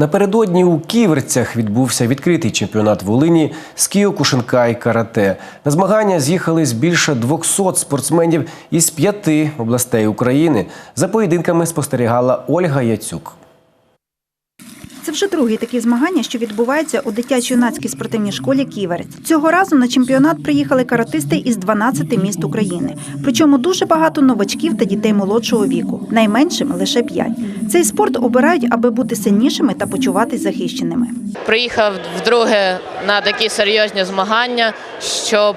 Напередодні у Ківерцях відбувся відкритий чемпіонат Волині з кіокушинка і карате. На змагання з'їхались більше 200 спортсменів із п'яти областей України. За поєдинками спостерігала Ольга Яцюк. Це вже другі такі змагання, що відбуваються у дитячо-юнацькій спортивній школі Ківерець. Цього разу на чемпіонат приїхали каратисти із 12 міст України. Причому дуже багато новачків та дітей молодшого віку, найменшим лише 5. Цей спорт обирають, аби бути сильнішими та почуватись захищеними. Приїхав вдруге на такі серйозні змагання, щоб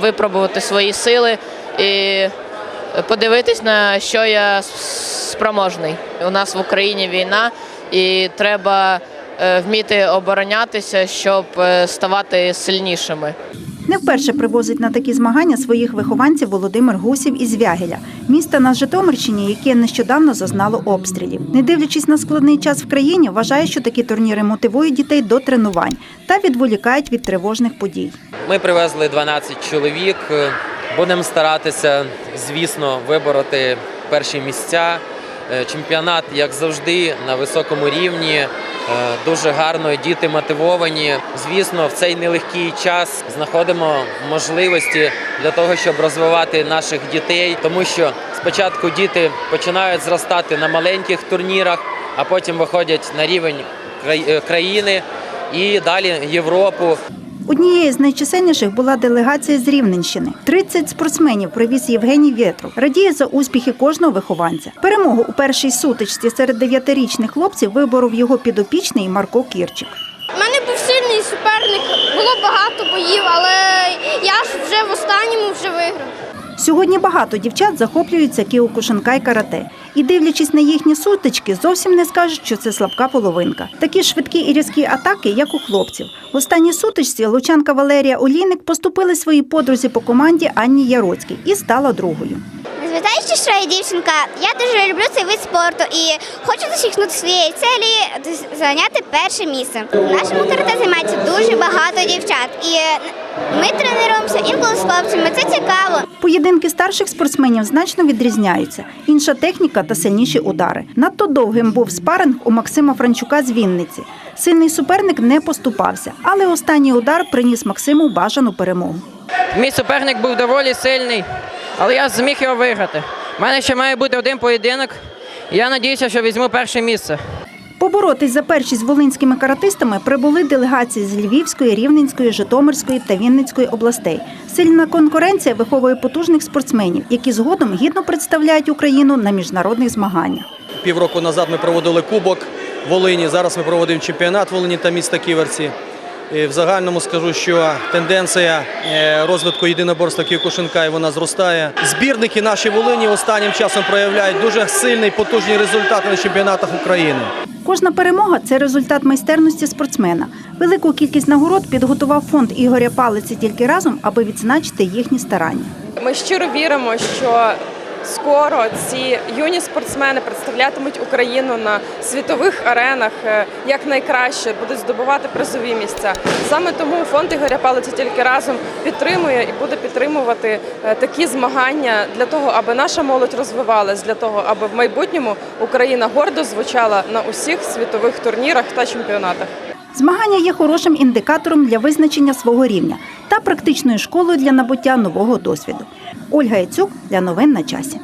випробувати свої сили і подивитись, на що я спроможний. У нас в Україні війна, і треба е, вміти оборонятися, щоб е, ставати сильнішими. Не вперше привозить на такі змагання своїх вихованців Володимир Гусів із Вягеля, міста на Житомирщині, яке нещодавно зазнало обстрілів. Не дивлячись на складний час в країні, вважає, що такі турніри мотивують дітей до тренувань та відволікають від тривожних подій. Ми привезли 12 чоловік. Будемо старатися, звісно, вибороти перші місця. Е, Чемпіонат, як завжди, на високому рівні. Е, Дуже гарно, діти мотивовані. Звісно, в цей нелегкий час знаходимо можливості для того, щоб розвивати наших дітей, тому що спочатку діти починають зростати на маленьких турнірах, а потім виходять на рівень е, країни і далі Європу. Однією з найчисельніших була делегація з Рівненщини. 30 спортсменів привіз Євгеній Вєтров. Радіє за успіхи кожного вихованця. Перемогу у першій сутичці серед дев'ятирічних хлопців виборов його підопічний Марко Кірчик. У мене був сильний суперник, було багато боїв, але я ж вже в останньому вже виграв. Сьогодні багато дівчат захоплюються кіокушинкай карате. І дивлячись на їхні сутички, зовсім не скажуть, що це слабка половинка. Такі швидкі і різкі атаки, як у хлопців. В останній сутичці лучанка Валерія Олійник поступили своїй подрузі по команді Анні Яроцькій і стала другою. Незважаючи, що я дівчинка, я дуже люблю цей вид спорту і хочу досягнути своєї цілі зайняти перше місце. В нашому карате займається дуже багато дівчат, і ми тренуємося інколи з хлопцями. Це цікаво. Поєдинки старших спортсменів значно відрізняються. Інша техніка та сильніші удари. Надто довгим був спаринг у Максима Франчука з Вінниці. Сильний суперник не поступався, але останній удар приніс Максиму бажану перемогу. Мій суперник був доволі сильний, але я зміг його виграти. У мене ще має бути один поєдинок. і Я надіюся, що візьму перше місце. Поборотись за першість з волинськими каратистами прибули делегації з Львівської, Рівненської, Житомирської та Вінницької областей. Сильна конкуренція виховує потужних спортсменів, які згодом гідно представляють Україну на міжнародних змаганнях. Півроку назад ми проводили Кубок Волині. Зараз ми проводимо чемпіонат Волині та міста Ківерці. І в загальному скажу, що тенденція е, розвитку єдиноборства Кіокушинка і вона зростає. Збірники наші Волині останнім часом проявляють дуже сильний потужні результати на чемпіонатах України. Кожна перемога це результат майстерності спортсмена. Велику кількість нагород підготував фонд Ігоря Палиці тільки разом, аби відзначити їхні старання. Ми щиро віримо, що скоро ці юні спортсмени представлятимуть Україну на світових аренах е, як найкраще, будуть здобувати призові місця. Саме тому фонд Ігоря Палиці тільки разом підтримує і буде підтримувати е, такі змагання для того, аби наша молодь розвивалась, для того, аби в майбутньому Україна гордо звучала на усіх світових турнірах та чемпіонатах. Змагання є хорошим індикатором для визначення свого рівня та практичною школою для набуття нового досвіду. Ольга Яцюк для новин на часі.